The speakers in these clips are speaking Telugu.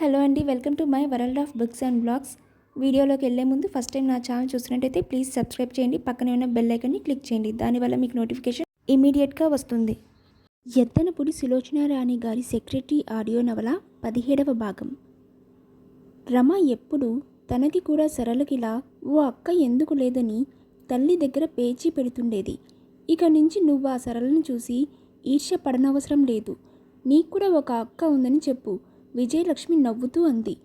హలో అండి welcome to my world of books and blogs. వీడియోలోకి వెళ్ళే ముందు ఫస్ట్ టైం నా ఛానల్ చూసినట్టయితే ప్లీజ్ సబ్స్క్రైబ్ చేయండి పక్కనే ఉన్న బెల్ ఐకన్ని క్లిక్ చేయండి దానివల్ల మీకు నోటిఫికేషన్ ఇమీడియట్గా వస్తుంది. ఎత్తనపుడి సులోచన రాణి గారి సెక్రటరీ ఆడియో నవల పదిహేడవ భాగం. రమ ఎప్పుడు తనకి కూడా సరళకిలా ఓ అక్క ఎందుకు లేదని తల్లి దగ్గర పేచీ పెడుతుండేది. ఇక నుంచి నువ్వు ఆ సరళను చూసి ఈర్ష్య పడనవసరం లేదు. నీకు కూడా ఒక అక్క ఉందని చెప్పు. విజయలక్ష్మి నవ్వుతూ అంది.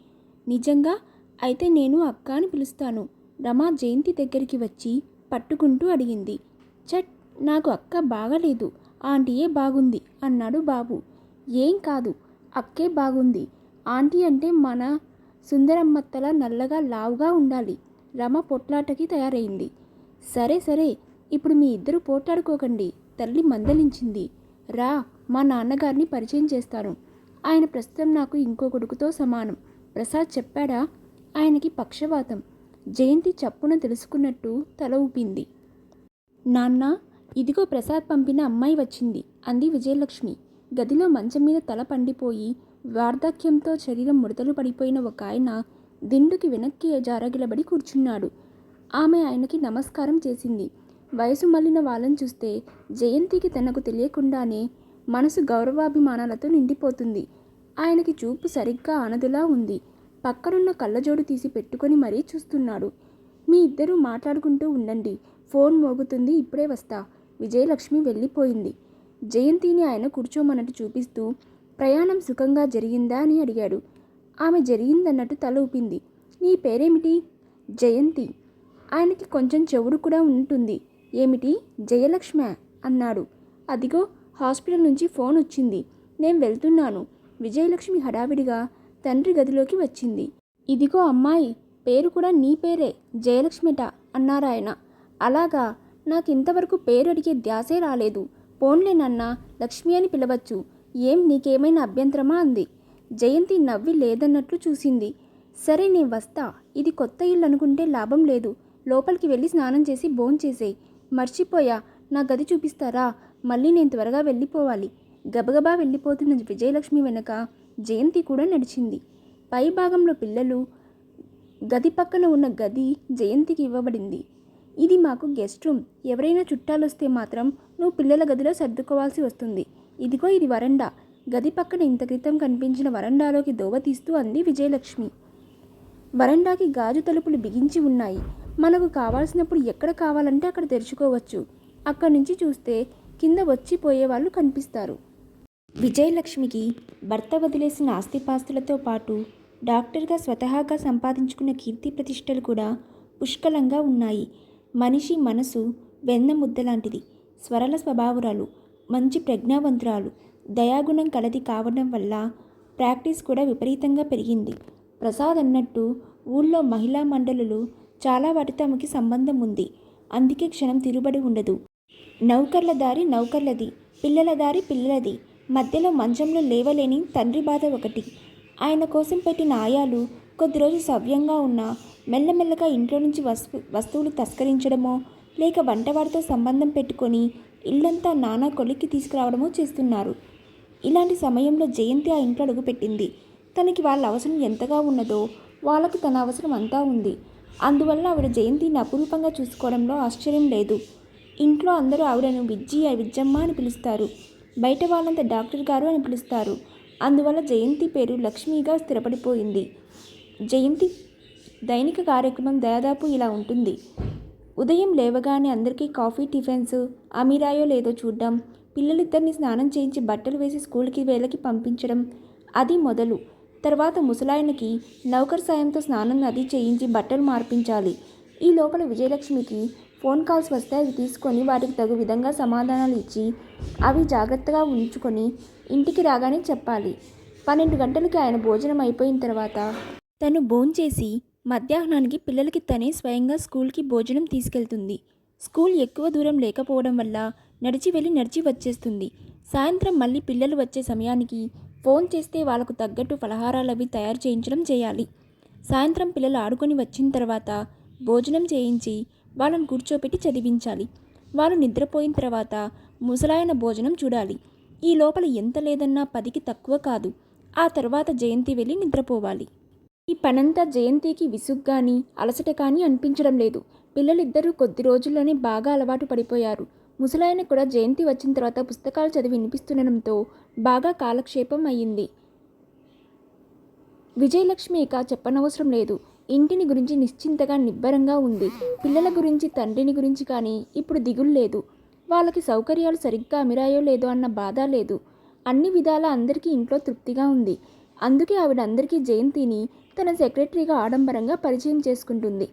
నిజంగా? అయితే నేను అక్క అని పిలుస్తాను. రమా జయంతి దగ్గరికి వచ్చి పట్టుకుంటూ అడిగింది. చట్ నాకు అక్క బాగలేదు. ఆంటీయే బాగుంది అన్నాడు బాబు. ఏం కాదు అక్కే బాగుంది. ఆంటీ అంటే మన సుందరమ్మత్తల నల్లగా లావుగా ఉండాలి. రమ పొట్లాటకి తయారైంది. సరే సరే ఇప్పుడు మీ ఇద్దరు పోట్లాడుకోకండి తల్లి మందలించింది. రా మా నాన్నగారిని పరిచయం చేస్తాను. ఆయన ప్రస్తుతం నాకు ఇంకో కొడుకుతో సమానం. ప్రసాద్ చెప్పాడా? ఆయనకి పక్షవాతం. జయంతి చప్పున తెలుసుకున్నట్టు తల ఊపింది. నాన్న ఇదిగో ప్రసాద్ పంపిన అమ్మాయి వచ్చింది అంది విజయలక్ష్మి. గదిలో మంచం మీద తల పండిపోయి వార్ధక్యంతో శరీరం ముడతలు పడిపోయిన ఒక ఆయన దిండుకి వెనక్కి జారగిలబడి కూర్చున్నాడు. ఆమె ఆయనకి నమస్కారం చేసింది. వయసు మళ్ళిన వాళ్ళని చూస్తే జయంతికి తనకు తెలియకుండానే మనసు గౌరవాభిమానాలతో నిండిపోతుంది. ఆయనకి చూపు సరిగ్గా ఆనదులా ఉంది. పక్కనున్న కళ్ళజోడు తీసి పెట్టుకొని మరీ చూస్తున్నాడు. మీ ఇద్దరూ మాట్లాడుకుంటూ ఉండండి. ఫోన్ మోగుతుంది ఇప్పుడే వస్తా. విజయలక్ష్మి వెళ్ళిపోయింది. జయంతిని ఆయన కూర్చోమన్నట్టు చూపిస్తూ ప్రయాణం సుఖంగా జరిగిందా అని అడిగాడు. ఆమె జరిగిందన్నట్టు తల ఊపింది. నీ పేరేమిటి? జయంతి. ఆయనకి కొంచెం చెవుడు కూడా ఉంటుంది ఏమిటి? జయలక్ష్మ? అన్నాడు. అదిగో హాస్పిటల్ నుంచి ఫోన్ వచ్చింది. నేను వెళ్తున్నాను. విజయలక్ష్మి హడావిడిగా తండ్రి గదిలోకి వచ్చింది. ఇదిగో అమ్మాయి పేరు కూడా నీ పేరే జయలక్ష్మిట అన్నారాయన. అలాగా నాకు ఇంతవరకు పేరు అడిగే ధ్యాసే రాలేదు. పోన్లే నాన్న లక్ష్మి అని పిలవచ్చు. ఏం నీకేమైనా అభ్యంతరమా అంది. జయంతి నవ్వి లేదన్నట్లు చూసింది. సరే నేను వస్తా. ఇది కొత్త ఇల్లు అనుకుంటే లాభం లేదు. లోపలికి వెళ్ళి స్నానం చేసి భోంచేసేయ్. మర్చిపోయా. నా గది చూపిస్తారా? మళ్ళీ నేను త్వరగా వెళ్ళిపోవాలి. గబగబా వెళ్ళిపోతున్న విజయలక్ష్మి వెనక జయంతి కూడా నడిచింది. పై భాగంలో పిల్లలు గది పక్కన ఉన్న గది జయంతికి ఇవ్వబడింది. ఇది మాకు గెస్ట్ రూమ్. ఎవరైనా చుట్టాలు వస్తే మాత్రం నువ్వు పిల్లల గదిలో సర్దుకోవాల్సి వస్తుంది. ఇదిగో ఇది వరండా. గది పక్కన ఇంత క్రితం కనిపించిన వరండాలోకి దోవ తీస్తూ అంది విజయలక్ష్మి. వరండాకి గాజు తలుపులు బిగించి ఉన్నాయి. మనకు కావాల్సినప్పుడు ఎక్కడ కావాలంటే అక్కడ తెరుచుకోవచ్చు. అక్కడి నుంచి చూస్తే కింద వచ్చిపోయే వాళ్ళు కనిపిస్తారు. విజయలక్ష్మికి భర్త వదిలేసిన ఆస్తిపాస్తులతో పాటు డాక్టర్గా స్వతహాగా సంపాదించుకున్న కీర్తి ప్రతిష్టలు కూడా పుష్కలంగా ఉన్నాయి. మనిషి మనసు వెన్న ముద్ద లాంటిది. స్వరల స్వభావురాలు మంచి ప్రజ్ఞావంతురాలు దయాగుణం కలది కావడం వల్ల ప్రాక్టీస్ కూడా విపరీతంగా పెరిగింది. ప్రసాద్ అన్నట్టు ఊళ్ళో మహిళా మండలులు చాలా వాటితో ఆమెకి సంబంధం ఉంది. అందుకే క్షణం తిరుబడి ఉండదు. నౌకర్ల దారి నౌకర్లది పిల్లల దారి పిల్లలది. మధ్యలో మంచంలో లేవలేని తండ్రి బాధ ఒకటి. ఆయన కోసం పెట్టిన ఆయాలు కొద్ది రోజు సవ్యంగా ఉన్నా మెల్లమెల్లగా ఇంట్లో నుంచి వస్తు వస్తువులు తస్కరించడమో లేక వంటవాడితో సంబంధం పెట్టుకొని ఇల్లంతా నానా కొలిక్కి తీసుకురావడమో చేస్తున్నారు. ఇలాంటి సమయంలో జయంతి ఆ ఇంట్లో అడుగుపెట్టింది. తనకి వాళ్ళ అవసరం ఎంతగా ఉన్నదో వాళ్ళకి తన అవసరం అంతా ఉంది. అందువల్ల ఆవిడ జయంతిని అపురూపంగా చూసుకోవడంలో ఆశ్చర్యం లేదు. ఇంట్లో అందరూ ఆవిడను విజ్జి విజ్జమ్మ అని పిలుస్తారు. బయట వాళ్ళంతా డాక్టర్ గారు అని పిలుస్తారు. అందువల్ల జయంతి పేరు లక్ష్మిగా స్థిరపడిపోయింది. జయంతి దైనిక కార్యక్రమం దాదాపు ఇలా ఉంటుంది. ఉదయం లేవగానే అందరికీ కాఫీ టిఫిన్స్ అమీరాయో లేదో చూడడం పిల్లలిద్దరిని స్నానం చేయించి బట్టలు వేసి స్కూల్కి వేళకి పంపించడం అది మొదలు. తర్వాత ముసలాయనకి నౌకర్ సాయంతో స్నానం అది చేయించి బట్టలు మార్పించాలి. ఈ లోపల విజయలక్ష్మికి ఫోన్ కాల్స్ వస్తే అవి తీసుకొని వాటికి తగు విధంగా సమాధానాలు ఇచ్చి అవి జాగ్రత్తగా ఉంచుకొని ఇంటికి రాగానే చెప్పాలి. పన్నెండు గంటలకి ఆయన భోజనం అయిపోయిన తర్వాత తను భోంచేసి మధ్యాహ్నానికి పిల్లలకి తనే స్వయంగా స్కూల్కి భోజనం తీసుకెళ్తుంది. స్కూల్ ఎక్కువ దూరం లేకపోవడం వల్ల నడిచి వెళ్ళి నడిచి వచ్చేస్తుంది. సాయంత్రం మళ్ళీ పిల్లలు వచ్చే సమయానికి ఫోన్ చేస్తే వాళ్ళకు తగ్గట్టు ఫలహారాలు అవి తయారు చేయించడం చేయాలి. సాయంత్రం పిల్లలు ఆడుకొని వచ్చిన తర్వాత భోజనం చేయించి వాళ్ళని కూర్చోపెట్టి చదివించాలి. వాళ్ళు నిద్రపోయిన తర్వాత ముసలాయన భోజనం చూడాలి. ఈ లోపల ఎంత లేదన్నా పదికి తక్కువ కాదు. ఆ తర్వాత జయంతి వెళ్ళి నిద్రపోవాలి. ఈ పనంతా జయంతికి విసుగ్ కానీ అలసట కానీ అనిపించడం లేదు. పిల్లలిద్దరూ కొద్ది రోజుల్లోనే బాగా అలవాటు పడిపోయారు. ముసలాయన కూడా జయంతి వచ్చిన తర్వాత పుస్తకాలు చదివి వినిపిస్తుండడంతో బాగా కాలక్షేపం అయ్యింది విజయలక్ష్మి ఇక చెప్పనవసరం లేదు. ఇంటిని గురించి నిశ్చింతగా నిబ్బరంగా ఉంది. పిల్లల గురించి తండ్రిని గురించి కానీ ఇప్పుడు దిగులు లేదు. వాళ్ళకి సౌకర్యాలు సరిగ్గా అమిరాయో లేదో అన్న బాధ లేదు. అన్ని విధాల అందరికీ ఇంట్లో తృప్తిగా ఉంది. అందుకే ఆవిడ అందరికీ జయంతిని తన సెక్రటరీగా ఆడంబరంగా పరిచయం చేసుకుంటుంది.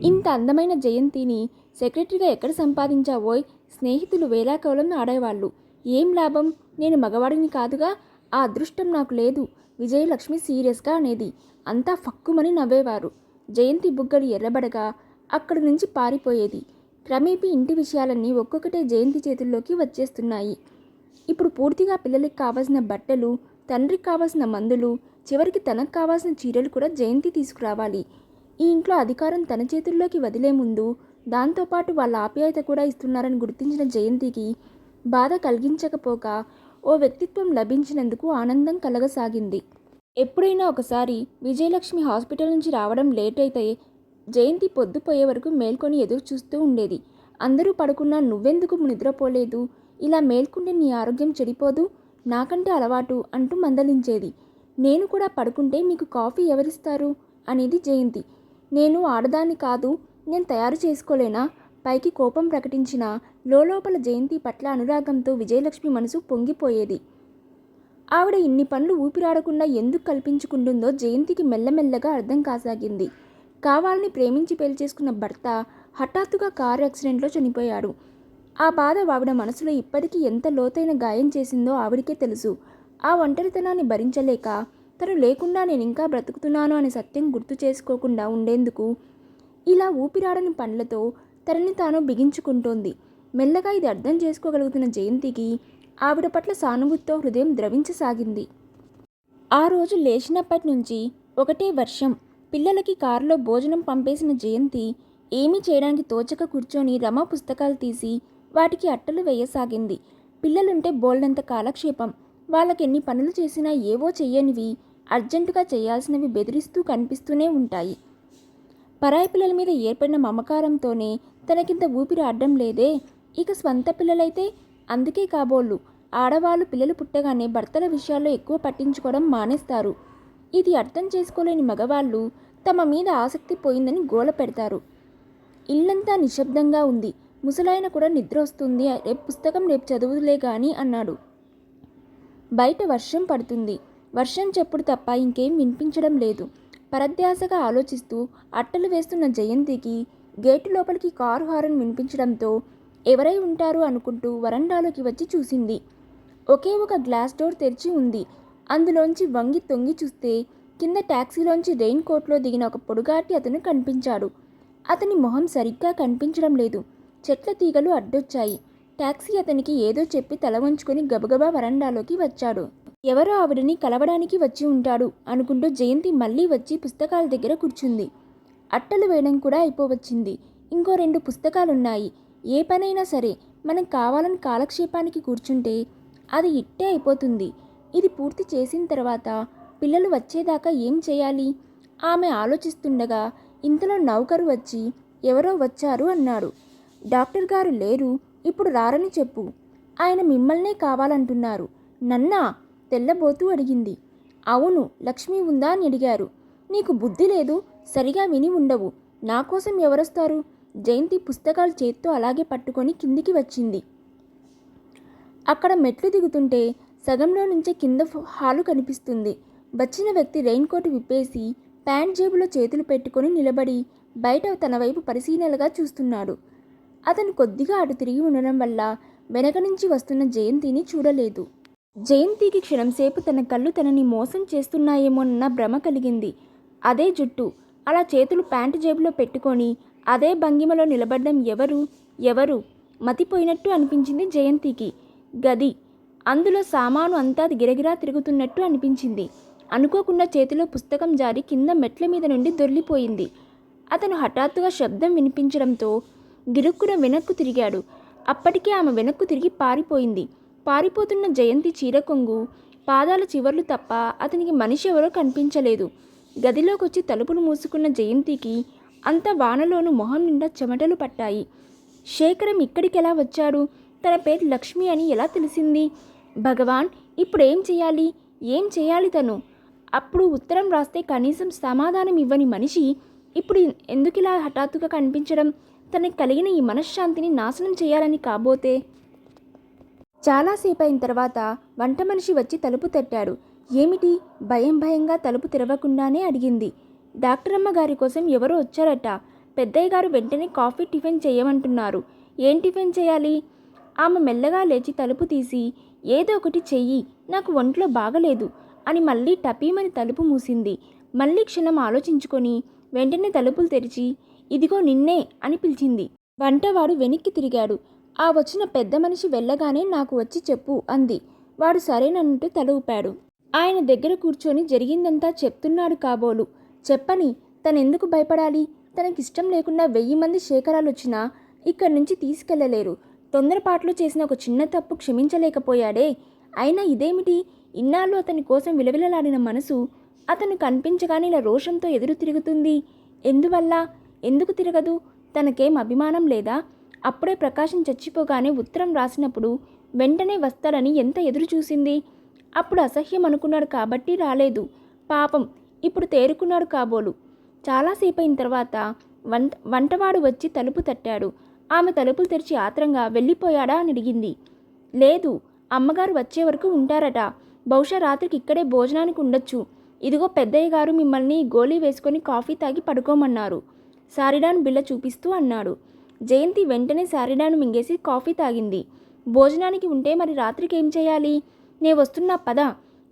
ఇంత అందమైన జయంతిని సెక్రటరీగా ఎక్కడ సంపాదించావోయ్? స్నేహితులు వేలాకోలం ఆడేవాళ్ళు. ఏం లాభం? నేను మగవాడిని కాదుగా. ఆ అదృష్టం నాకు లేదు. విజయలక్ష్మి సీరియస్గా అనేది. అంతా ఫక్కుమని నవ్వేవారు. జయంతి బుగ్గలు ఎర్రబడగా అక్కడి నుంచి పారిపోయేది. క్రమేపీ ఇంటి విషయాలన్నీ ఒక్కొక్కటే జయంతి చేతుల్లోకి వచ్చేస్తున్నాయి. ఇప్పుడు పూర్తిగా పిల్లలకి కావాల్సిన బట్టలు తండ్రికి కావాల్సిన మందులు చివరికి తనకు కావాల్సిన చీరలు కూడా జయంతి తీసుకురావాలి. ఈ ఇంట్లో అధికారం తన చేతుల్లోకి వదిలే ముందు దాంతోపాటు వాళ్ళ ఆప్యాయత కూడా ఇస్తున్నారని గుర్తించిన జయంతికి బాధ కలిగించకపోక ఓ వ్యక్తిత్వం లభించినందుకు ఆనందం కలగసాగింది. ఎప్పుడైనా ఒకసారి విజయలక్ష్మి హాస్పిటల్ నుంచి రావడం లేట్ అయితే జయంతి పొద్దుపోయే వరకు మేల్కొని ఎదురు చూస్తూ ఉండేది. అందరూ పడుకున్నా నువ్వెందుకు నిద్రపోలేదు? ఇలా మేల్కుంటే నీ ఆరోగ్యం చెడిపోదు? నాకంటే అలవాటు అంటూ మందలించేది. నేను కూడా పడుకుంటే మీకు కాఫీ ఎవరిస్తారు? అనేది జయంతి. నేను ఆడదాన్ని కాదు నేను తయారు చేసుకోలేనా? పైకి కోపం ప్రకటించిన లోపల జయంతి పట్ల అనురాగంతో విజయలక్ష్మి మనసు పొంగిపోయేది. ఆవిడ ఇన్ని పనులు ఊపిరాడకుండా ఎందుకు కల్పించుకుంటుందో జయంతికి మెల్లమెల్లగా అర్థం కాసాగింది. కావాలని ప్రేమించి పెళ్ళి చేసుకున్న భర్త హఠాత్తుగా కారు యాక్సిడెంట్లో చనిపోయాడు. ఆ బాధ ఆవిడ మనసులో ఇప్పటికీ ఎంత లోతైన గాయం చేసిందో ఆవిడికే తెలుసు. ఆ ఒంటరితనాన్ని భరించలేక తను లేకుండా నేను ఇంకా బ్రతుకుతున్నాను అనే సత్యం గుర్తు చేసుకోకుండా ఉండేందుకు ఇలా ఊపిరాడని పండ్లతో తనని తాను బిగించుకుంటోంది. మెల్లగా ఇది అర్థం చేసుకోగలుగుతున్న జయంతికి ఆవిడ పట్ల సానుభూతితో హృదయం ద్రవించసాగింది. ఆ రోజు లేచినప్పటి నుంచి ఒకటే వర్షం. పిల్లలకి కారులో భోజనం పంపేసిన జయంతి ఏమీ చేయడానికి తోచక కూర్చొని రమ పుస్తకాలు తీసి వాటికి అట్టలు వేయసాగింది. పిల్లలుంటే బోల్డంత కాలక్షేపం. వాళ్ళకి ఎన్ని పనులు చేసినా ఏవో చెయ్యనివి అర్జెంటుగా చేయాల్సినవి బెదిరిస్తూ కనిపిస్తూనే ఉంటాయి. పరాయి పిల్లల మీద ఏర్పడిన మమకారంతోనే తనకింత ఊపిరి ఆడడం లేదే. ఇక స్వంత పిల్లలైతే అందుకే కాబోళ్ళు. ఆడవాళ్ళు పిల్లలు పుట్టగానే భర్తల విషయాల్లో ఎక్కువ పట్టించుకోవడం మానేస్తారు. ఇది అర్థం చేసుకోలేని మగవాళ్ళు తమ మీద ఆసక్తి పోయిందని గోల పెడతారు. ఇల్లంతా నిశ్శబ్దంగా ఉంది. ముసలాయన కూడా నిద్ర వస్తుంది. రేపు పుస్తకం రేపు చదువులే కానీ అన్నాడు. బయట వర్షం పడుతుంది. వర్షం చెప్పుడు తప్ప ఇంకేం వినిపించడం లేదు. పరధ్యాసగా ఆలోచిస్తూ అట్టలు వేస్తున్న జయంతికి గేటు లోపలికి కారు హారన్ వినిపించడంతో ఎవరై ఉంటారు అనుకుంటూ వరండాలోకి వచ్చి చూసింది. ఒకే ఒక గ్లాస్ డోర్ తెరిచి ఉంది. అందులోంచి వంగి తొంగి చూస్తే కింద ట్యాక్సీలోంచి రెయిన్ కోట్లో దిగిన ఒక పొడుగాటి అతను కనిపించాడు. అతని మొహం సరిగ్గా కనిపించడం లేదు. చెట్ల తీగలు అడ్డొచ్చాయి. ట్యాక్సీ అతనికి ఏదో చెప్పి తల వంచుకొని గబగబా వరండాలోకి వచ్చాడు. ఎవరో ఆవిడని కలవడానికి వచ్చి ఉంటాడు అనుకుంటూ జయంతి మళ్ళీ వచ్చి పుస్తకాల దగ్గర కూర్చుంది. అట్టలు వేయడం కూడా అయిపోవచ్చింది. ఇంకో రెండు పుస్తకాలున్నాయి. ఏ పనైనా సరే మనం కావాలని కాలక్షేపానికి కూర్చుంటే అది ఇట్టే అయిపోతుంది. ఇది పూర్తి చేసిన తర్వాత పిల్లలు వచ్చేదాకా ఏం చేయాలి? ఆమె ఆలోచిస్తుండగా ఇంతలో నౌకరు వచ్చి ఎవరో వచ్చారు అన్నారు. డాక్టర్ గారు లేరు ఇప్పుడు రారని చెప్పు. ఆయన మిమ్మల్నే కావాలంటున్నారు. నన్నా? తెల్లబోతూ అడిగింది. అవును లక్ష్మి ఉందా అని అడిగారు. నీకు బుద్ధి లేదు సరిగా విని ఉండవు. నా కోసం ఎవరొస్తారు? జయంతి పుస్తకాలు చేత్తో అలాగే పట్టుకొని కిందికి వచ్చింది. అక్కడ మెట్లు దిగుతుంటే సగంలో నుంచే కింద హాలు కనిపిస్తుంది. వచ్చిన వ్యక్తి రెయిన్ కోట్ విప్పేసి ప్యాంట్ జేబులో చేతులు పెట్టుకొని నిలబడి బయట తన వైపు పరిశీలనగా చూస్తున్నాడు. అతను కొద్దిగా అటు తిరిగి ఉండడం వల్ల వెనక నుంచి వస్తున్న జయంతిని చూడలేదు. జయంతికి క్షణంసేపు తన కళ్ళు తనని మోసం చేస్తున్నాయేమోనన్న భ్రమ కలిగింది. అదే జుట్టు. అలా చేతులు ప్యాంటు జేబులో పెట్టుకొని అదే భంగిమలో నిలబడ్డం ఎవరు? ఎవరు? మతిపోయినట్టు అనిపించింది జయంతికి. గది. అందులో సామాను అంతా గిరగిరా తిరుగుతున్నట్టు అనిపించింది. అనుకోకుండా చేతిలో పుస్తకం జారి కింద మెట్ల మీద నుండి దొర్లిపోయింది. అతను హఠాత్తుగా శబ్దం వినిపించడంతో గిరుక్కున వెనక్కు తిరిగాడు. అప్పటికే ఆమె వెనక్కు తిరిగి పారిపోయింది. పారిపోతున్న జయంతి చీర కొంగు పాదాల చివర్లు తప్ప అతనికి మనిషి ఎవరో కనిపించలేదు. గదిలోకి వచ్చి తలుపులు మూసుకున్న జయంతికి అంత వానలోనూ మొహం నిండా చెమటలు పట్టాయి. శేఖరం ఇక్కడికి ఎలా వచ్చాడు? తన పేరు లక్ష్మి అని ఎలా తెలిసింది? భగవాన్ ఇప్పుడు ఏం చేయాలి? ఏం చేయాలి తను? అప్పుడు ఉత్తరం రాస్తే కనీసం సమాధానం ఇవ్వని మనిషి ఇప్పుడు ఎందుకు ఇలా హఠాత్తుగా కనిపించడం? తనకి కలిగిన ఈ మనశ్శాంతిని నాశనం చేయాలని కాబోతే? చాలాసేపు అయిన తర్వాత వంట మనిషి వచ్చి తలుపు తట్టాడు. ఏమిటి? భయం భయంగా తలుపు తెరవకుండానే అడిగింది. డాక్టర్ అమ్మ గారి కోసం ఎవరో వచ్చారట. పెద్దయ్య గారు వెంటనే కాఫీ టిఫిన్ చేయమంటున్నారు. ఏం టిఫిన్ చేయాలి? ఆమె మెల్లగా లేచి తలుపు తీసి ఏదో ఒకటి చెయ్యి నాకు ఒంట్లో బాగలేదు అని మళ్ళీ టపీమని తలుపు మూసింది. మళ్ళీ క్షణం ఆలోచించుకొని వెంటనే తలుపులు తెరిచి ఇదిగో నిన్నే అని పిలిచింది. వంటవాడు వెనక్కి తిరిగాడు. ఆ వచ్చిన పెద్ద మనిషి వెళ్ళగానే నాకు వచ్చి చెప్పు అంది. వాడు సరేనన్నట్టు తల ఊపాడు. ఆయన దగ్గర కూర్చొని జరిగిందంతా చెప్తున్నాడు కాబోలు. చెప్పని తనెందుకు భయపడాలి? తనకిష్టం లేకుండా వెయ్యి మంది శేఖరాలు వచ్చినా ఇక్కడి నుంచి తీసుకెళ్ళలేరు. తొందరపాట్లు చేసిన ఒక చిన్న తప్పు క్షమించలేకపోయాడే. అయినా ఇదేమిటి? ఇన్నాళ్ళు అతని కోసం విలవిలలాడిన మనసు అతను కనిపించగానే ఇలా రోషంతో ఎదురు తిరుగుతుంది. ఎందువల్ల? ఎందుకు తిరగదు? తనకేం అభిమానం లేదా? అప్పుడే ప్రకాశం చచ్చిపోగానే ఉత్తరం రాసినప్పుడు వెంటనే వస్తాడని ఎంత ఎదురు చూసింది అప్పుడు అసహ్యం అనుకున్నాడు కాబట్టి రాలేదు. పాపం ఇప్పుడు తేరుకున్నాడు కాబోలు. చాలాసేపు అయిన తర్వాత వంట వంటవాడు వచ్చి తలుపు తట్టాడు. ఆమె తలుపులు తెరిచి ఆత్రంగా వెళ్ళిపోయాడా అని అడిగింది. లేదు అమ్మగారు వచ్చే వరకు ఉంటారట. బహుశా రాత్రికి ఇక్కడే భోజనానికి ఉండొచ్చు. ఇదిగో పెద్దయ్య గారు మిమ్మల్ని గోళీ వేసుకొని కాఫీ తాగి పడుకోమన్నారు. సారిడాను బిళ్ళ చూపిస్తూ అన్నాడు. జయంతి వెంటనే సారిడాను మింగేసి కాఫీ తాగింది. భోజనానికి ఉంటే మరి రాత్రికి ఏం చేయాలి? నే వస్తున్నా పద.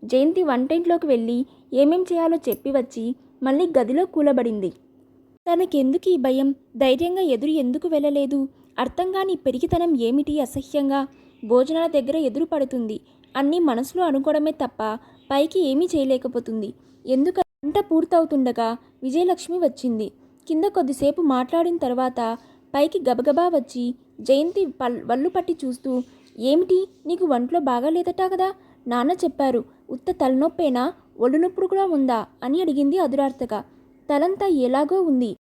జయంతి వంటింట్లోకి వెళ్ళి ఏమేం చేయాలో చెప్పి వచ్చి మళ్ళీ గదిలో కూలబడింది. తనకెందుకు ఈ భయం? ధైర్యంగా ఎదురు ఎందుకు వెళ్ళలేదు? అర్థం కాని పెరిగితనం ఏమిటి అసహ్యంగా? భోజనాల దగ్గర ఎదురు పడుతుంది. అన్నీ మనసులో అనుకోవడమే తప్ప పైకి ఏమీ చేయలేకపోతుంది. ఎందుక వంట పూర్తవుతుండగా విజయలక్ష్మి వచ్చింది. కింద కొద్దిసేపు మాట్లాడిన తర్వాత పైకి గబగబా వచ్చి జయంతి పల్ వల్లు పట్టి చూస్తూ ఏమిటి? నీకు ఒంట్లో బాగాలేదట కదా? నాన్న చెప్పారు. ఉత్త తలనొప్పేనా? ఒళ్ళు నొప్పుడు కూడా ఉందా? అని అడిగింది అదురార్తగా. తలంతా ఎలాగో ఉంది.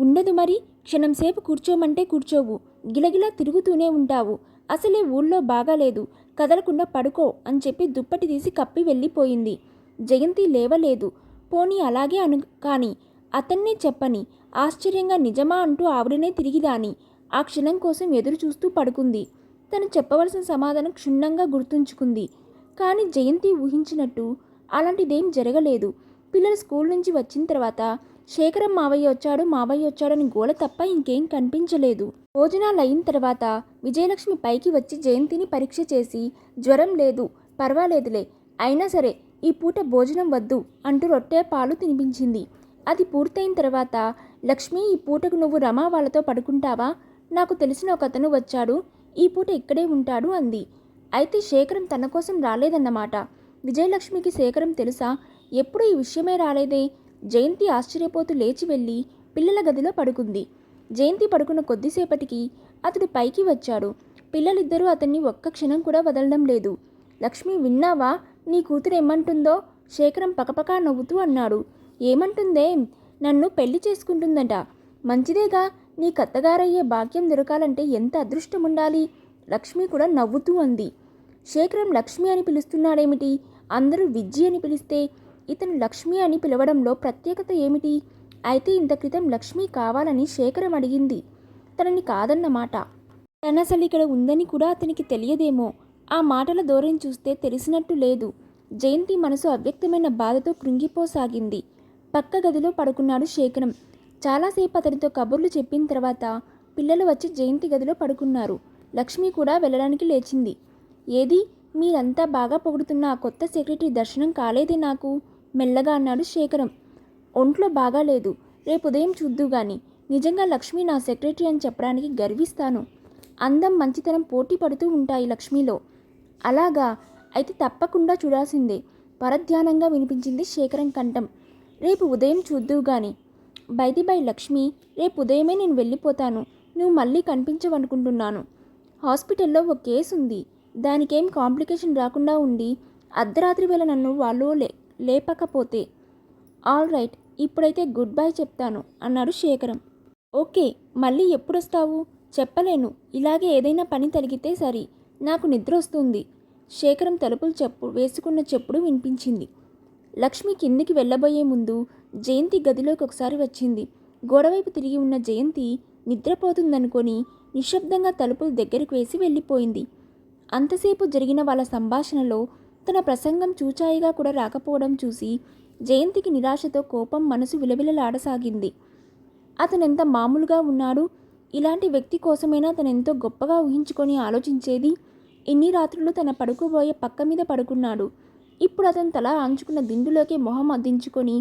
ఉండదు మరి. క్షణం సేపు కూర్చోమంటే కూర్చోవు. గిలగిలా తిరుగుతూనే ఉంటావు. అసలే ఊళ్ళో బాగాలేదు. కదలకుండా పడుకో అని చెప్పి దుప్పటి తీసి కప్పి వెళ్ళిపోయింది. జయంతి లేవలేదు. పోనీ అలాగే అను కాని అతన్నే చెప్పని ఆశ్చర్యంగా నిజమా అంటూ ఆవిడనే తిరిగిదాని ఆ క్షణం కోసం ఎదురు చూస్తూ పడుకుంది. తను చెప్పవలసిన సమాధానం క్షుణ్ణంగా గుర్తుంచుకుంది. కానీ జయంతి ఊహించినట్టు అలాంటిదేం జరగలేదు. పిల్లలు స్కూల్ నుంచి వచ్చిన తర్వాత శేఖరం మావయ్య వచ్చాడు మావయ్య వచ్చాడని గోల తప్ప ఇంకేం కనిపించలేదు. భోజనాలు అయిన తర్వాత విజయలక్ష్మి పైకి వచ్చి జయంతిని పరీక్ష చేసి జ్వరం లేదు పర్వాలేదులే అయినా సరే ఈ పూట భోజనం వద్దు అంటూ రొట్టె పాలు తినిపించింది. అది పూర్తయిన తర్వాత లక్ష్మి ఈ పూటకు నువ్వు రమా వాళ్ళతో పడుకుంటావా? నాకు తెలిసిన ఒక అతను వచ్చాడు ఈ పూట ఇక్కడే ఉంటాడు అంది. అయితే శేఖరం తన కోసం రాలేదన్నమాట. విజయలక్ష్మికి శేఖరం తెలుసా? ఎప్పుడు ఈ విషయమే రాలేదే? జయంతి ఆశ్చర్యపోతూ లేచి వెళ్ళి పిల్లల గదిలో పడుకుంది. జయంతి పడుకున్న కొద్దిసేపటికి అతడు పైకి వచ్చాడు. పిల్లలిద్దరూ అతన్ని ఒక్క క్షణం కూడా వదలడం లేదు. లక్ష్మి విన్నావా? నీ కూతురు ఏమంటుందో? శేఖరం పకపకా నవ్వుతూ అన్నాడు. ఏమంటుందే? నన్ను పెళ్ళి చేసుకుంటుందట. మంచిదేగా? నీ కత్తగారయ్యే భాగ్యం దొరకాలంటే ఎంత అదృష్టం ఉండాలి లక్ష్మి కూడా నవ్వుతూ అంది. శేఖరం లక్ష్మి అని పిలుస్తున్నాడేమిటి? అందరూ విజ్జి అని పిలిస్తే ఇతను లక్ష్మి అని పిలవడంలో ప్రత్యేకత ఏమిటి? అయితే ఇంత క్రితం లక్ష్మి కావాలని శేఖరం అడిగింది. తనని కాదన్నమాట తన అసలు ఇక్కడ ఉందని కూడా అతనికి తెలియదేమో. ఆ మాటల ధోరణి చూస్తే తెలిసినట్టు లేదు. జయంతి మనసు అవ్యక్తమైన బాధతో కృంగిపోసాగింది. పక్క గదిలో పడుకున్నాడు శేఖరం. చాలాసేపు అతనితో కబుర్లు చెప్పిన తర్వాత పిల్లలు వచ్చి జయంతి గదిలో పడుకున్నారు. లక్ష్మి కూడా వెళ్ళడానికి లేచింది. ఏది? మీరంతా బాగా పొగుడుతున్న ఆ కొత్త సెక్రటరీ దర్శనం కాలేదే నాకు మెల్లగా అన్నాడు శేఖరం. ఒంట్లో బాగాలేదు రేపు ఉదయం చూద్దు గాని నిజంగా లక్ష్మి నా సెక్రటరీ అని చెప్పడానికి గర్విస్తాను. అందం మంచితనం పోటీ పడుతూ ఉంటాయి లక్ష్మిలో. అలాగా? అయితే తప్పకుండా చూడాల్సిందే. పరధ్యానంగా వినిపించింది శేఖరం కంఠం. రేపు ఉదయం చూద్దువు గాని. బైది బై లక్ష్మి రేపు ఉదయమే నేను వెళ్ళిపోతాను. నువ్వు మళ్ళీ కనిపించవనుకుంటున్నాను. హాస్పిటల్లో ఒక కేసు ఉంది దానికేం కాంప్లికేషన్ రాకుండా ఉండి అర్ధరాత్రి వేళ నన్ను వాళ్ళు లే లేపకపోతే. ఆల్ రైట్ ఇప్పుడైతే గుడ్ బై చెప్తాను అన్నాడు శేఖరం. ఓకే మళ్ళీ ఎప్పుడొస్తావు? చెప్పలేను ఇలాగే ఏదైనా పని తలిగితే సరి నాకు నిద్ర వస్తుంది శేఖరం తలుపులు చెప్పు వేసుకున్న చెప్పుడు వినిపించింది. లక్ష్మి కిందికి వెళ్ళబోయే ముందు జయంతి గదిలోకి ఒకసారి వచ్చింది. గోడవైపు తిరిగి ఉన్న జయంతి నిద్రపోతుందనుకొని నిశ్శబ్దంగా తలుపులు దగ్గరకు వేసి వెళ్ళిపోయింది. అంతసేపు జరిగిన వాళ్ళ సంభాషణలో తన ప్రసంగం చూచాయిగా కూడా రాకపోవడం చూసి జయంతికి నిరాశతో కోపం మనసు విలవిలలాడసాగింది. అతనెంత మామూలుగా ఉన్నాడు? ఇలాంటి వ్యక్తి కోసమైనా తనెంతో గొప్పగా ఊహించుకొని ఆలోచించేది? ఇన్ని రాత్రులు తన పడుకోబోయే పక్క మీద పడుకున్నాడు? ఇప్పుడు అతను తల ఆంచుకున్న దిండులోకి మొహం అద్దించుకొని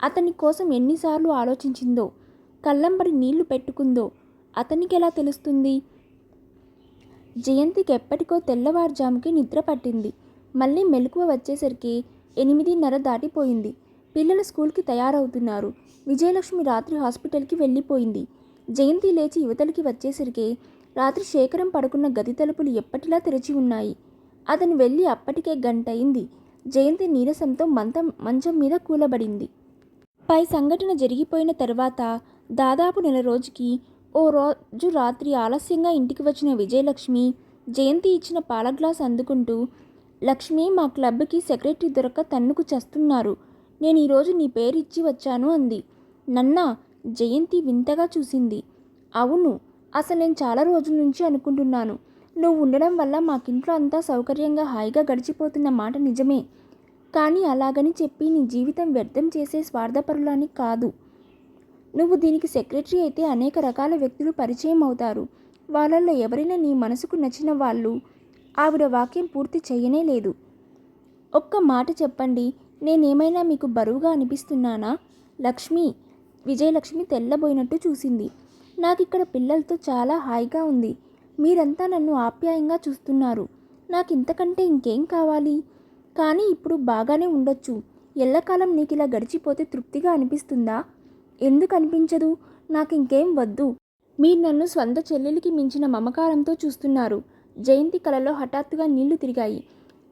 అతని కోసం ఎన్నిసార్లు ఆలోచించిందో కళ్ళంబడి నీళ్ళు పెట్టుకుందో అతనికి ఎలా తెలుస్తుంది? జయంతికి ఎప్పటికో తెల్లవారుజాముకి నిద్ర పట్టింది. మళ్ళీ మెలకువ వచ్చేసరికి ఎనిమిదిన్నర దాటిపోయింది. పిల్లలు స్కూల్కి తయారవుతున్నారు. విజయలక్ష్మి రాత్రి హాస్పిటల్కి వెళ్ళిపోయింది. జయంతి లేచి యువతలకి వచ్చేసరికి రాత్రి శేఖరం పడుకున్న గది తలుపులు ఎప్పటిలా తెరిచి ఉన్నాయి. అతను వెళ్ళి అప్పటికే గంట అయింది జయంతి నీరసంతో మంత మంచం మీద కూలబడింది. పై సంఘటన జరిగిపోయిన తర్వాత దాదాపు నెల రోజుకి ఓ రోజు రాత్రి ఆలస్యంగా ఇంటికి వచ్చిన విజయలక్ష్మి జయంతి ఇచ్చిన పాల గ్లాస్ అందుకుంటూ లక్ష్మి మా క్లబ్కి సెక్రటరీ దొరక్క తన్నుకు చస్తున్నారు. నేను ఈరోజు నీ పేరు ఇచ్చి వచ్చాను అంది. నన్నా జయంతి వింతగా చూసింది. అవును అసలు నేను చాలా రోజుల నుంచి అనుకుంటున్నాను. నువ్వు ఉండడం వల్ల మాకింట్లో అంతా సౌకర్యంగా హాయిగా గడిచిపోతున్న మాట నిజమే. కానీ అలాగని చెప్పి నీ జీవితం వ్యర్థం చేసే స్వార్థపరులని కాదు. నువ్వు దీనికి సెక్రటరీ అయితే అనేక రకాల వ్యక్తులు పరిచయం అవుతారు. వాళ్ళల్లో ఎవరైనా నీ మనసుకు నచ్చిన వాళ్ళు. ఆవిడ వాక్యం పూర్తి చేయనే లేదు. ఒక్క మాట చెప్పండి. నేనేమైనా మీకు బరువుగా అనిపిస్తున్నానా? లక్ష్మి విజయలక్ష్మి తెల్లబోయినట్టు చూసింది. నాకు ఇక్కడ పిల్లలతో చాలా హాయిగా ఉంది. మీరంతా నన్ను ఆప్యాయంగా చూస్తున్నారు. నాకు ఇంతకంటే ఇంకేం కావాలి? కానీ ఇప్పుడు బాగానే ఉండొచ్చు. ఎల్లకాలం నీకు ఇలా గడిచిపోతే తృప్తిగా అనిపిస్తుందా? ఎందుకు అనిపించదు? నాకు ఇంకేం వద్దు. మీరు నన్ను స్వంత చెల్లెలికి మించిన మమకారంతో చూస్తున్నారు. జయంతి కలలో హఠాత్తుగా నీళ్ళు తిరిగాయి.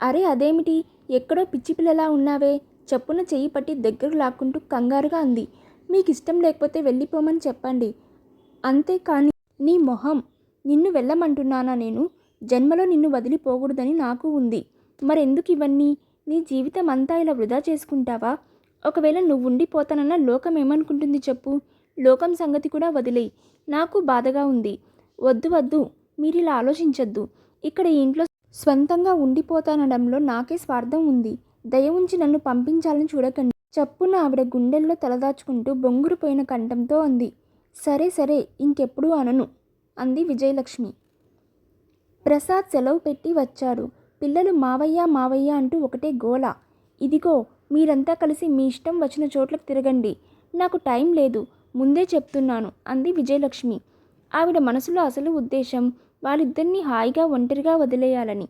అరే అదేమిటి? ఎక్కడో పిచ్చి పిల్లలా ఉన్నావే. చెప్పున చెయ్యి పట్టి దగ్గర లాక్కుంటూ కంగారుగా అంది. మీకు ఇష్టం లేకపోతే వెళ్ళిపోమని చెప్పండి. అంతేకాని నీ మొహం. నిన్ను వెళ్ళమంటున్నానా నేను? జన్మలో నిన్ను వదిలిపోకూడదని నాకు ఉంది. మరెందుకు ఇవన్నీ నీ జీవితం అంతా ఇలా వృధా చేసుకుంటావా? ఒకవేళ నువ్వు ఉండిపోతానన్న లోకం ఏమనుకుంటుంది చెప్పు? లోకం సంగతి కూడా వదిలేయి. నాకు బాధగా ఉంది. వద్దు వద్దు. మీరు ఇలా ఆలోచించద్దు. ఇక్కడ ఈ ఇంట్లో స్వంతంగా ఉండిపోతానడంలో నాకే స్వార్థం ఉంది. దయ ఉంచి నన్ను పంపించాలని చూడకండి. చప్పున ఆవిడ గుండెల్లో తలదాచుకుంటూ బొంగురుపోయిన కంఠంతో అంది. సరే సరే. ఇంకెప్పుడు అనను అంది విజయలక్ష్మి. ప్రసాద్ సెలవు పెట్టి వచ్చాడు. పిల్లలు మావయ్య మావయ్య అంటూ ఒకటే గోల. ఇదిగో మీరంతా కలిసి మీ ఇష్టం వచ్చిన చోట్లకు తిరగండి. నాకు టైం లేదు. ముందే చెప్తున్నాను అంది విజయలక్ష్మి. ఆవిడ మనసులో అసలు ఉద్దేశం వాళ్ళిద్దరినీ హాయిగా ఒంటరిగా వదిలేయాలని.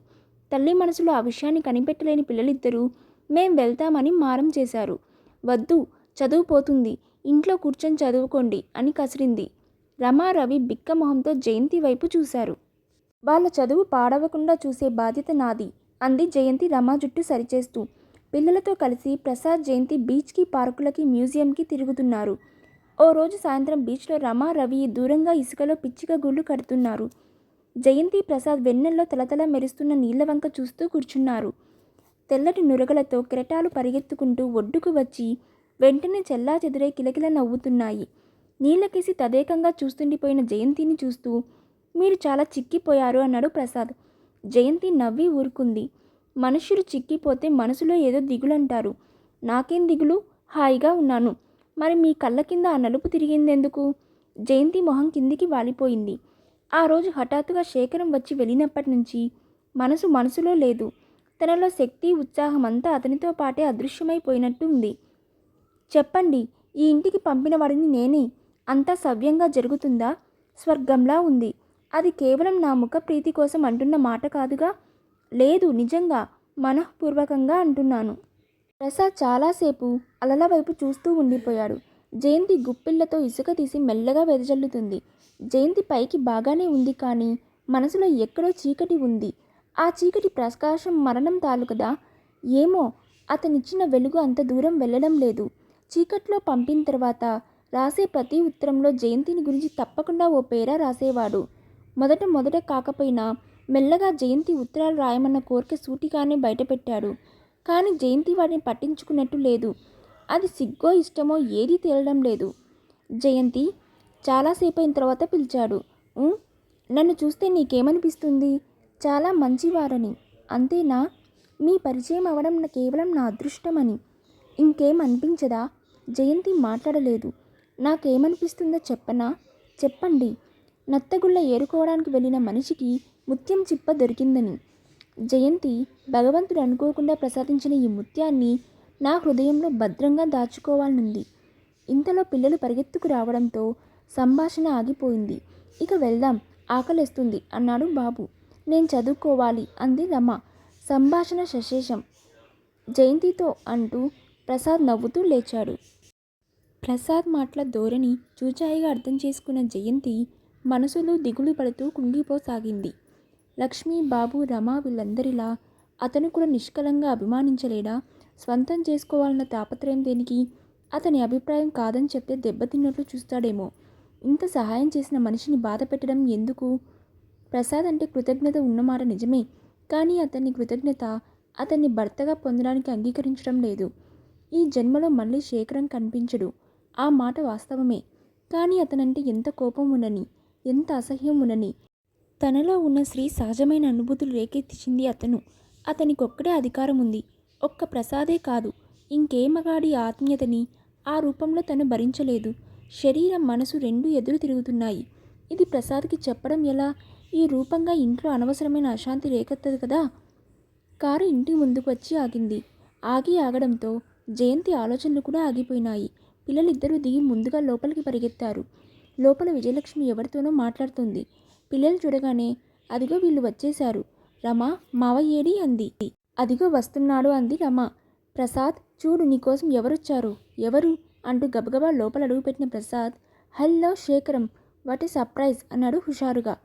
తల్లి మనసులో ఆ విషయాన్ని కనిపెట్టలేని పిల్లలిద్దరూ మేం వెళ్తామని మారం చేశారు. వద్దు చదువుపోతుంది ఇంట్లో కూర్చొని చదువుకోండి అని కసిరింది. రమా రవి బిక్క మొహంతో జయంతి వైపు చూశారు. వాళ్ళ చదువు పాడవకుండా చూసే బాధ్యత నాది అంది జయంతి రమా జుట్టు సరిచేస్తూ. పిల్లలతో కలిసి ప్రసాద్ జయంతి బీచ్కి పార్కులకి మ్యూజియంకి తిరుగుతున్నారు. ఓ రోజు సాయంత్రం బీచ్లో రమా రవి దూరంగా ఇసుకలో పిచ్చిక గుళ్ళు కడుతున్నారు. జయంతి ప్రసాద్ వెన్నెల్లో తలతల మెరుస్తున్న నీళ్ళ వంక చూస్తూ కూర్చున్నారు. తెల్లటి నురగలతో కిరటాలు పరిగెత్తుకుంటూ ఒడ్డుకు వచ్చి వెంటనే చెల్లా చెదురై కిలకిల నవ్వుతున్నాయి. నీళ్ళకేసి తదేకంగా చూస్తుండిపోయిన జయంతిని చూస్తూ మీరు చాలా చిక్కిపోయారు అన్నాడు ప్రసాద్. జయంతి నవ్వి ఊరుకుంది. మనుషులు చిక్కిపోతే మనసులో ఏదో దిగులంటారు. నాకేం దిగులు? హాయిగా ఉన్నాను. మరి మీ కళ్ళ కింద ఆ నలుపు తిరిగిందెందుకు? జయంతి మొహం కిందికి వాలిపోయింది. ఆ రోజు హఠాత్తుగా శేఖరం వచ్చి వెళ్ళినప్పటి నుంచి మనసు మనసులో లేదు. తనలో శక్తి ఉత్సాహం అంతా అతనితో పాటే అదృశ్యమైపోయినట్టు ఉంది. చెప్పండి ఈ ఇంటికి పంపిన వాడిని నేనే? అంతా సవ్యంగా జరుగుతుందా? స్వర్గంలా ఉంది. అది కేవలం నా ముఖ ప్రీతి కోసం అంటున్న మాట కాదుగా? లేదు నిజంగా మనఃపూర్వకంగా అంటున్నాను. ప్రసాద్ చాలాసేపు అలల వైపు చూస్తూ ఉండిపోయాడు. జయంతి గుప్పిళ్ళతో ఇసుక తీసి మెల్లగా వెదజల్లుతుంది. జయంతి పైకి బాగానే ఉంది కానీ మనసులో ఎక్కడో చీకటి ఉంది. ఆ చీకటి ప్రకాశం మరణం తాలూకదా? ఏమో అతనిచ్చిన వెలుగు అంత దూరం వెళ్ళడం లేదు. చీకట్లో పంపిన తర్వాత రాసే ప్రతి ఉత్తరంలో జయంతిని గురించి తప్పకుండా ఓ పేరా రాసేవాడు. మొదట మొదట కాకపోయినా మెల్లగా జయంతి ఉత్తరాలు రాయమన్న కోరిక సూటిగానే బయటపెట్టాడు కానీ జయంతి వాటిని పట్టించుకున్నట్టు లేదు. అది సిగ్గో ఇష్టమో ఏదీ తేలడం లేదు. జయంతి చాలాసేపు అయిన తర్వాత పిలిచాడు. నన్ను చూస్తే నీకేమనిపిస్తుంది? చాలా మంచివారని. అంతేనా? మీ పరిచయం అవడం నా- కేవలం నా అదృష్టమని. ఇంకేం అనిపించదా? జయంతి మాట్లాడలేదు. నాకేమనిపిస్తుందో చెప్పనా? చెప్పండి. నత్తగుళ్ళ ఏరుకోవడానికి వెళ్ళిన మనిషికి ముత్యం చిప్ప దొరికిందని. జయంతి భగవంతుడు అనుకోకుండా ప్రసాదించిన ఈ ముత్యాన్ని నా హృదయంలో భద్రంగా దాచుకోవాలనుంది. ఇంతలో పిల్లలు పరిగెత్తుకు రావడంతో సంభాషణ ఆగిపోయింది. ఇక వెళ్దాం ఆకలిస్తుంది అన్నాడు బాబు. నేను చదువుకోవాలి అంది రమ. సంభాషణ శశేషం జయంతితో అంటూ ప్రసాద్ నవ్వుతూ లేచాడు. ప్రసాద్ మాటల ధోరణి చూచాయిగా అర్థం చేసుకున్న జయంతి మనసులో దిగులు పడుతూ కుంగిపోసాగింది. లక్ష్మి బాబు రమ వీళ్ళందరిలా అతను కూడా నిష్కలంగా అభిమానించలేడా? స్వంతం చేసుకోవాలన్న తాపత్రయం దేనికి? అతని అభిప్రాయం కాదని చెప్తే దెబ్బతిన్నట్లు చూస్తాడేమో. ఇంత సహాయం చేసిన మనిషిని బాధ పెట్టడం ఎందుకు? ప్రసాద్ అంటే కృతజ్ఞత ఉన్నమాట నిజమే కానీ అతని కృతజ్ఞత అతన్ని భర్తగా పొందడానికి అంగీకరించడం లేదు. ఈ జన్మలో మళ్ళీ శేఖరం కనిపించడు. ఆ మాట వాస్తవమే. కానీ అతనంటే ఎంత కోపం ఉండని ఎంత అసహ్యం ఉండని తనలో ఉన్న స్త్రీ సహజమైన అనుభూతులు రేకెత్తించింది అతను. అతనికొక్కడే అధికారం ఉంది ఒక్క ప్రసాదే కాదు. ఇంకే మగాడి ఆత్మీయతని ఆ రూపంలో తను భరించలేదు. శరీరం మనసు రెండు ఎదురు తిరుగుతున్నాయి. ఇది ప్రసాద్కి చెప్పడం ఎలా? ఈ రూపంగా ఇంట్లో అనవసరమైన అశాంతి రేకెత్తదు కదా? కారు ఇంటి ముందుకు వచ్చి ఆగింది. ఆగి ఆగడంతో జయంతి ఆలోచనలు కూడా ఆగిపోయినాయి. పిల్లలిద్దరూ దిగి ముందుగా లోపలికి పరిగెత్తారు. లోపల విజయలక్ష్మి ఎవరితోనో మాట్లాడుతుంది. పిల్లలు చూడగానే అదిగో వీళ్ళు వచ్చేశారు. రమ మావయ్యేడి అంది. అదిగో వస్తున్నాడు అంది రమ. ప్రసాద్ చూడు నీకోసం ఎవరొచ్చారు? ఎవరు? అంటూ గబగబా లోపల అడుగుపెట్టిన Prasad hello Shekharam what a surprise అన్నాడు హుషారుగా.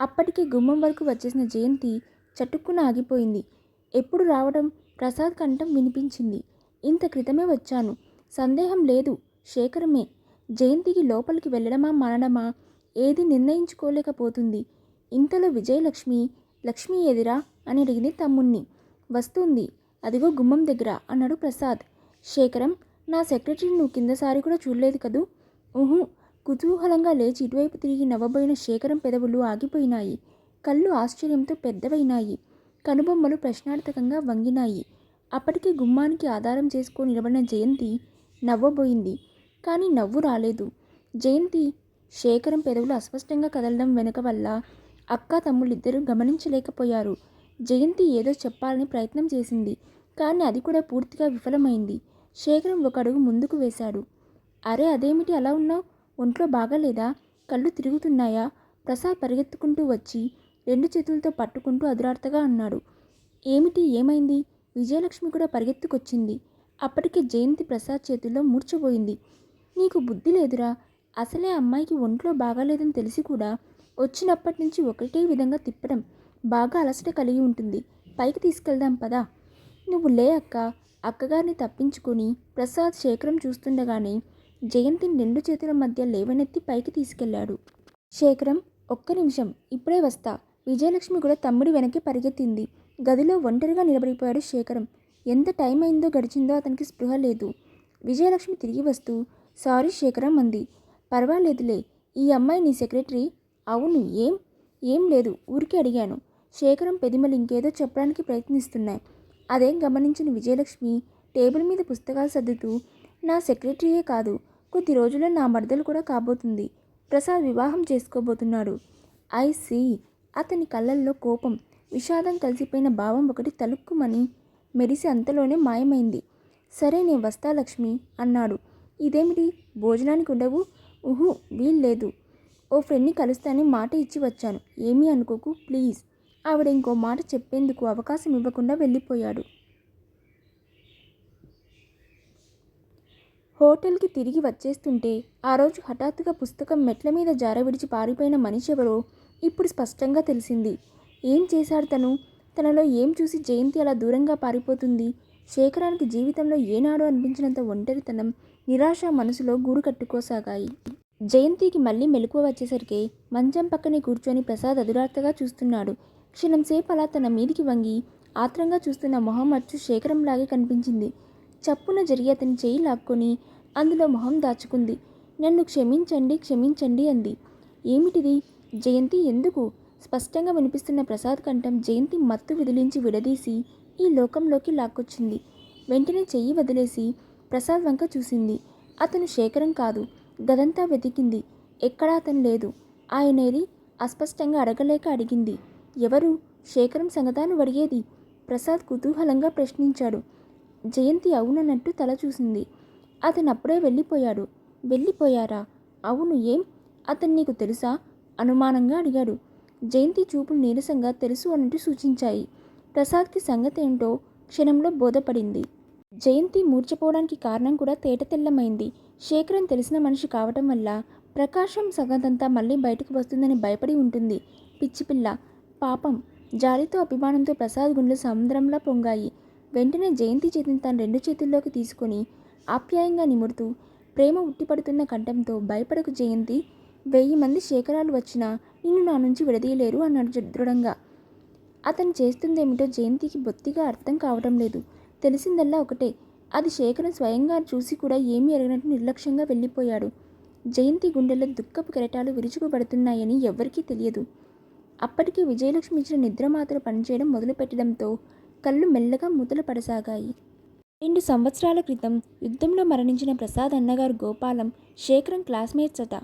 అప్పటికే గుమ్మం వరకు వచ్చేసిన జయంతి చటుక్కున ఆగిపోయింది. ఎప్పుడు రావడం ప్రసాద్ కంఠం వినిపించింది. ఇంత క్రితమే వచ్చాను. సందేహం లేదు శేఖరమే. జయంతికి లోపలికి వెళ్ళడమా మానడమా ఏది నిర్ణయించుకోలేకపోతుంది. ఇంతలో విజయలక్ష్మి లక్ష్మి ఎదిరా? అని అడిగింది తమ్ముణ్ణి. వస్తుంది. అదిగో గుమ్మం దగ్గర అన్నాడు ప్రసాద్. శేఖరం నా సెక్రటరీ నువ్వు కిందసారి కూడా చూడలేదు కదూ? ఊహు కుతూహలంగా లేచి ఇటువైపు తిరిగి నవ్వబోయిన శేఖరం పెదవులు ఆగిపోయినాయి. కళ్ళు ఆశ్చర్యంతో పెద్దవైనాయి. కనుబొమ్మలు ప్రశ్నార్థకంగా వంగినాయి. అప్పటికే గుమ్మానికి ఆధారం చేసుకొని నిలబడిన జయంతి నవ్వబోయింది. కానీ నవ్వు రాలేదు. జయంతి శేఖరం పెదవులు అస్పష్టంగా కదలడం వెనుక వల్ల అక్క తమ్ముళ్ళిద్దరూ గమనించలేకపోయారు. జయంతి ఏదో చెప్పాలని ప్రయత్నం చేసింది. కానీ అది కూడా పూర్తిగా విఫలమైంది. శేఖరం ఒక అడుగు ముందుకు వేశాడు. అరే అదేమిటి అలా ఉన్నావు? ఒంట్లో బాగాలేదా? కళ్ళు తిరుగుతున్నాయా? ప్రసాద్ పరిగెత్తుకుంటూ వచ్చి రెండు చేతులతో పట్టుకుంటూ అదురార్తగా అన్నాడు. ఏమిటి? ఏమైంది? విజయలక్ష్మి కూడా పరిగెత్తుకొచ్చింది. అప్పటికే జయంతి ప్రసాద్ చేతుల్లో మూర్చబోయింది. నీకు బుద్ధి లేదురా. అసలే అమ్మాయికి ఒంట్లో బాగాలేదని తెలిసి కూడా వచ్చినప్పటి నుంచి ఒకటే విధంగా తిప్పడం బాగా అలసట కలిగి ఉంటుంది. పైకి తీసుకెళ్దాం పదా. నువ్వు లే అక్క. అక్కగారిని తప్పించుకొని ప్రసాద్ శేఖరం చూస్తుండగానే జయంతిని రెండు చేతుల మధ్య లేవనెత్తి పైకి తీసుకెళ్ళాడు. శేఖరం ఒక్క నిమిషం. ఇప్పుడే వస్తా. విజయలక్ష్మి కూడా తమ్ముడి వెనక్కి పరిగెత్తింది. గదిలో ఒంటరిగా నిలబడిపోయాడు శేఖరం. ఎంత టైం అయిందో గడిచిందో అతనికి స్పృహ లేదు. విజయలక్ష్మి తిరిగి వస్తూ సారీ శేఖరం అంది. పర్వాలేదులే. ఈ అమ్మాయి నీ సెక్రటరీ? అవును ఏం? ఏం లేదు ఊరికే అడిగాను. శేఖరం పెదిమలు ఇంకేదో చెప్పడానికి ప్రయత్నిస్తున్నాయి. అదేం గమనించిన విజయలక్ష్మి? టేబుల్ మీద పుస్తకాలు సర్దుతూ నా సెక్రటరీయే కాదు కొద్ది రోజుల్లో నా మరదలు కూడా కాబోతుంది. ప్రసాద్ వివాహం చేసుకోబోతున్నాడు. I see. అతని కళ్ళల్లో కోపం విషాదం కలిసిపోయిన భావం ఒకటి తలుక్కుమని మెరిసి అంతలోనే మాయమైంది. సరే నేను వస్తా లక్ష్మి అన్నాడు. ఇదేమిటి? భోజనానికి ఉండవు? ఊహు వీల్లేదు. ఓ ఫ్రెండ్ని కలుస్తానని మాట ఇచ్చి వచ్చాను. ఏమీ అనుకోకు ప్లీజ్. ఆవిడ ఇంకో మాట చెప్పేందుకు అవకాశం ఇవ్వకుండా వెళ్ళిపోయాడు. హోటల్కి తిరిగి వచ్చేస్తుంటే ఆ రోజు హఠాత్తుగా పుస్తకం మెట్ల మీద జార విడిచి పారిపోయిన మనిషి ఎవరో ఇప్పుడు స్పష్టంగా తెలిసింది. ఏం చేశాడు తను? తనలో ఏం చూసి జయంతి అలా దూరంగా పారిపోతుంది? శేఖరానికి జీవితంలో ఏనాడో అనిపించినంత ఒంటరితనం నిరాశ మనసులో గూడు కట్టుకోసాగాయి. జయంతికి మళ్ళీ మెలకువ వచ్చేసరికి మంచం పక్కనే కూర్చొని ప్రసాద్ అదురార్తగా చూస్తున్నాడు. క్షణంసేపు అలా తన మీదికి వంగి ఆత్రంగా చూస్తున్న మొహం అచ్చు శేఖరంలాగే కనిపించింది. చప్పున జరిగి అతని చేయి లాక్కొని అందులో మొహం దాచుకుంది. నన్ను క్షమించండి క్షమించండి అంది. ఏమిటిది? జయంతి ఎందుకు? స్పష్టంగా వినిపిస్తున్న ప్రసాద్ కంఠం జయంతి మత్తు విదిలించి విడదీసి ఈ లోకంలోకి లాక్కొచ్చింది. వెంటనే చెయ్యి వదిలేసి ప్రసాద్ వంక చూసింది. అతను శేఖరం కాదు గదంతా వెతికింది. ఎక్కడా అతను లేదు. ఆయనేది అస్పష్టంగా అడగలేక అడిగింది. ఎవరు? శేఖరం సంగతాను అడిగేది? ప్రసాద్ కుతూహలంగా ప్రశ్నించాడు. జయంతి అవునన్నట్టు తల చూసింది. అతను అప్పుడే వెళ్ళిపోయాడు. వెళ్ళిపోయారా? అవును ఏం? అతను నీకు తెలుసా? అనుమానంగా అడిగాడు. జయంతి చూపులు నీరసంగా తెలుసు అన్నట్టు సూచించాయి. ప్రసాద్కి సంగతి ఏంటో క్షణంలో బోధపడింది. జయంతి మూర్చపోవడానికి కారణం కూడా తేటతెల్లమైంది శేఖరం తెలిసిన మనిషి కావటం వల్ల ప్రకాశం సగంతంతా మళ్ళీ బయటకు వస్తుందని భయపడి ఉంటుంది. పిచ్చిపిల్ల. పాపం. జాలితో అభిమానంతో ప్రసాద్ గుండెలు సముద్రంలా పొంగాయి. వెంటనే జయంతి చేతిని తన రెండు చేతుల్లోకి తీసుకొని ఆప్యాయంగా నిమురుతూ ప్రేమ ఉట్టిపడుతున్న కంఠంతో భయపడకు జయంతి. వెయ్యి మంది శేఖరాలు వచ్చినా నిన్ను నా నుంచి విడదీయలేరు అన్నాడు దృఢంగా. అతను చేస్తుందేమిటో జయంతికి బొత్తిగా అర్థం కావటం లేదు. తెలిసిందల్లా ఒకటే అది శేఖరం స్వయంగా చూసి కూడా ఏమీ ఎరగనట్టు నిర్లక్ష్యంగా వెళ్ళిపోయాడు. జయంతి గుండెల్లో దుఃఖపు కెరటాలు విరుచుకుపడుతున్నాయని ఎవ్వరికీ తెలియదు. అప్పటికి విజయలక్ష్మి ఇచ్చిన నిద్ర పనిచేయడం మొదలుపెట్టడంతో కళ్ళు మెల్లగా ముతలు పడసాగాయి. రెండు సంవత్సరాల క్రితం యుద్ధంలో మరణించిన ప్రసాద్ అన్నగారు గోపాలం శేఖరం క్లాస్మేట్స్ అట.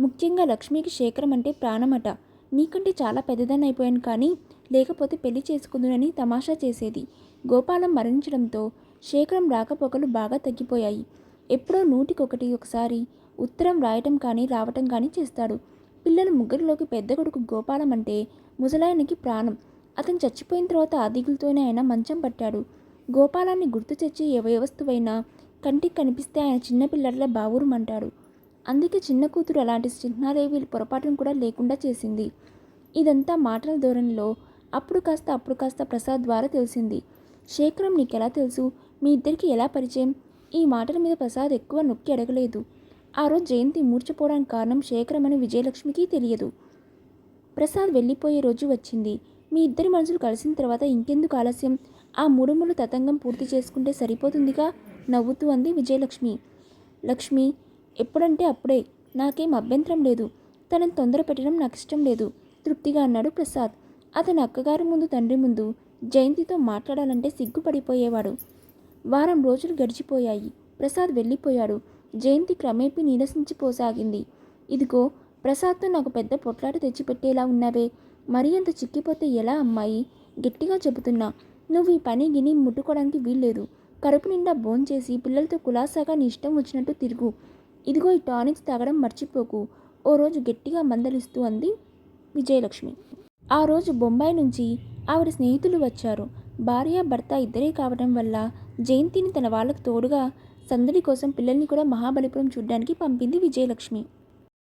ముఖ్యంగా లక్ష్మికి శేఖరం అంటే ప్రాణమట. నీకంటే చాలా పెద్దదని అయిపోయాను కానీ లేకపోతే పెళ్ళి చేసుకుందునని తమాషా చేసేది. గోపాలం మరణించడంతో శేఖరం రాకపోకలు బాగా తగ్గిపోయాయి. ఎప్పుడో నూటికొకటి ఒకసారి ఉత్తరం రాయటం కానీ రావటం కానీ చేస్తాడు. పిల్లలు ముగ్గురిలోకి పెద్ద కొడుకు గోపాలం అంటే ముసలాయనకి ప్రాణం. అతను చచ్చిపోయిన తర్వాత ఆ ఆయన మంచం పట్టాడు. గోపాలాన్ని గుర్తు తెచ్చి ఏ వస్తువైనా కంటికి కనిపిస్తే ఆయన చిన్నపిల్లల బావురుమంటాడు. అందుకే చిన్న కూతురు అలాంటి చిహ్నాలేవి పొరపాటును కూడా లేకుండా చేసింది. ఇదంతా మాటల ధోరణిలో అప్పుడు కాస్త అప్పుడు కాస్త ప్రసాద్ ద్వారా తెలిసింది. శేఖరం నీకెలా తెలుసు? మీ ఇద్దరికి ఎలా పరిచయం? ఈ మాటల మీద ప్రసాద్ ఎక్కువ నొక్కి అడగలేదు. ఆ రోజు జయంతి మూర్చపోవడానికి కారణం శేఖరం అని విజయలక్ష్మికి తెలియదు. ప్రసాద్ వెళ్ళిపోయే రోజు వచ్చింది. మీ ఇద్దరి మనసులు కలిసిన తర్వాత ఇంకెందుకు ఆలస్యం? ఆ ముడుములు తతంగం పూర్తి చేసుకుంటే సరిపోతుందిగా? నవ్వుతూ అంది విజయలక్ష్మి. లక్ష్మి ఎప్పుడంటే అప్పుడే. నాకేం అభ్యంతరం లేదు. తనని తొందర పెట్టడం నాకు ఇష్టం లేదు. తృప్తిగా అన్నాడు ప్రసాద్. అతని అక్కగారి ముందు తండ్రి ముందు జయంతితో మాట్లాడాలంటే సిగ్గుపడిపోయేవాడు. వారం రోజులు గడిచిపోయాయి. ప్రసాద్ వెళ్ళిపోయాడు. జయంతి క్రమేపీ నీరసించిపోసాగింది ఇదిగో ప్రసాద్తో నాకు పెద్ద పొట్లాట తెచ్చిపెట్టేలా ఉన్నావే. మరీ అంత చిక్కిపోతే ఎలా అమ్మాయి? గట్టిగా చెబుతున్నా. నువ్వు ఈ పని గిని ముట్టుకోవడానికి వీల్లేదు. కడుపు నిండా భోంచేసి పిల్లలతో కులాసాగా నీ ఇష్టం వచ్చినట్టు తిరుగు. ఇదిగో ఈ టానిక్స్ తాగడం మర్చిపోకు. ఓ రోజు గట్టిగా మందలిస్తూ అంది విజయలక్ష్మి. ఆ రోజు బొంబాయి నుంచి ఆవిడ స్నేహితులు వచ్చారు. భార్య భర్త ఇద్దరే కావడం వల్ల జయంతిని తన వాళ్ళకు తోడుగా సందడి కోసం పిల్లల్ని కూడా మహాబలిపురం చూడ్డానికి పంపింది విజయలక్ష్మి.